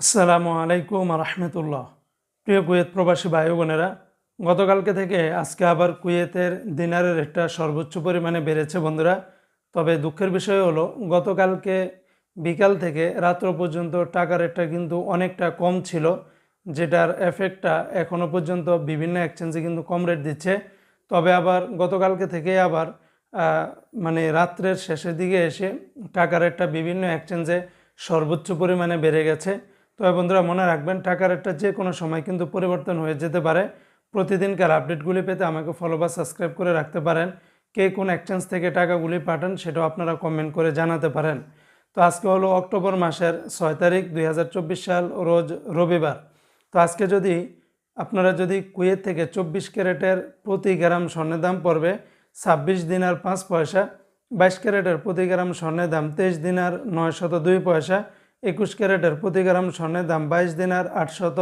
আসসালামু আলাইকুম রহমতুল্লাহ প্রিয় কুয়েত প্রবাসী ভাই বোনেরা গতকালকে থেকে আজকে আবার কুয়েতের দিনারের রেটটা সর্বোচ্চ পরিমাণে বেড়েছে বন্ধুরা। তবে দুঃখের বিষয় হলো, গতকালকে বিকাল থেকে রাত্র পর্যন্ত টাকার রেটটা কিন্তু অনেকটা কম ছিল, যেটার এফেক্টটা এখনও পর্যন্ত বিভিন্ন এক্সচেঞ্জে কিন্তু কম রেট দিচ্ছে। তবে আবার গতকালকে থেকে আবার মানে রাত্রের শেষের দিকে এসে টাকা রেটটা বিভিন্ন এক্সচেঞ্জে সর্বোচ্চ পরিমাণে বেড়ে গেছে। তবে বন্ধুরা মনে রাখবেন, টাকার একটা যে কোনো সময় কিন্তু পরিবর্তন হয়ে যেতে পারে। প্রতিদিনকার আপডেটগুলি পেতে আমাকে ফলো বা সাবস্ক্রাইব করে রাখতে পারেন। কে কোন এক্সচেঞ্জ থেকে টাকাগুলি পাঠান সেটাও আপনারা কমেন্ট করে জানাতে পারেন। তো আজকে হলো অক্টোবর মাসের ছয় তারিখ দুই হাজার চব্বিশ সাল, রোজ রবিবার। তো আজকে যদি আপনারা যদি কুয়েত থেকে চব্বিশ ক্যারেটের প্রতি গ্রাম স্বর্ণের দাম পড়বে ছাব্বিশ দিনার পাঁচ পয়সা, বাইশ ক্যারেটের প্রতি গ্রাম স্বর্ণের দাম তেইশ দিন দিনার নয়শত দুই পয়সা একুশ ক্যারেটের প্রতি গ্রাম স্বর্ণের দাম বাইশ দিনার আটশত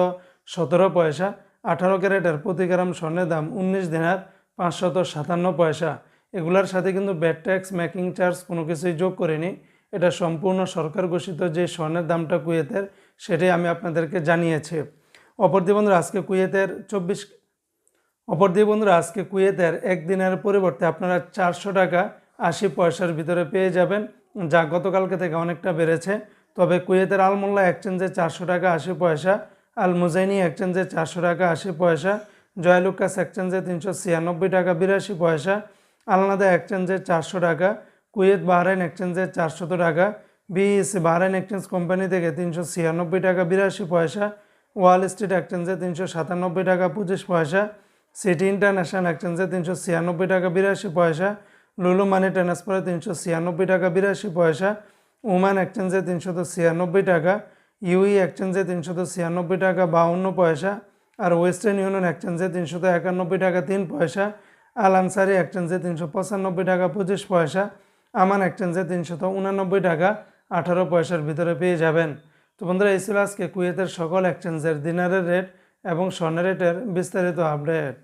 সতেরো পয়সা, আঠারো ক্যারেটের প্রতি গ্রাম স্বর্ণের দাম উনিশ দিনার পাঁচশত সাতান্ন পয়সা। এগুলোর সাথে কিন্তু ব্যাট ট্যাক্স, মেকিং চার্জ কোনো কিছুই যোগ করিনি। এটা সম্পূর্ণ সরকার ঘোষিত যে স্বর্ণের দামটা কুয়েতের, সেটাই আমি আপনাদেরকে জানিয়েছি। অপরদিকে বন্ধুরা, আজকে কুয়েতের চব্বিশ অপরদিকে বন্ধুরা, আজকে কুয়েতের একদিনের পরিবর্তে আপনারা চারশো টাকা আশি পয়সার ভিতরে পেয়ে যাবেন, যা গতকালকে থেকে অনেকটা বেড়েছে। তবে কুয়েতের আলমোল্লা এক্সচেঞ্জে চারশো টাকা আশি পয়সা আল মুজাইনি এক্সচেঞ্জে চারশো টাকা আশি পয়সা, জয়লুকাস এক্সচেঞ্জে তিনশো ছিয়ানব্বই টাকা বিরাশি পয়সা, আলনাদা এক্সচেঞ্জে চারশো টাকা, কুয়েত বাহরাইন এক্সচেঞ্জে চারশত টাকা, বিইসি বাহরাইন এক্সচেঞ্জ কোম্পানি থেকে তিনশো ছিয়ানব্বই টাকা বিরাশি পয়সা, ওয়াল স্ট্রিট এক্সচেঞ্জে তিনশো সাতানব্বই টাকা পঁচিশ পয়সা, সিটি ইন্টারন্যাশনাল এক্সচেঞ্জে তিনশো ছিয়ানব্বই টাকা বিরাশি পয়সা, লুলু মানি ট্রান্সফারে তিনশো ছিয়ানব্বই টাকা বিরাশি পয়সা ওমান এক্সচেঞ্জে তিনশত ছিয়ানব্বই টাকা ইউই এক্সচেঞ্জে তিনশত ছিয়ানব্বই টাকা, বাউন্ন পয়সা আর ওয়েস্টার্ন ইউনিয়ন এক্সচেঞ্জে তিনশত একানব্বই টাকা, তিন পয়সা। আল আনসারি এক্সচেঞ্জে তিনশো পঁচানব্বই টাকা, পঁচিশ পয়সা। আমান এক্সচেঞ্জে তিনশত উনানব্বই টাকা, আঠারো পয়সার ভিতরে পেয়ে যাবেন। তো বন্ধুরা, এই ছিল আজকে কুয়েতের সকল এক্সচেঞ্জের দিনারের রেট এবং স্বর্ণের রেটের বিস্তারিত আপডেট।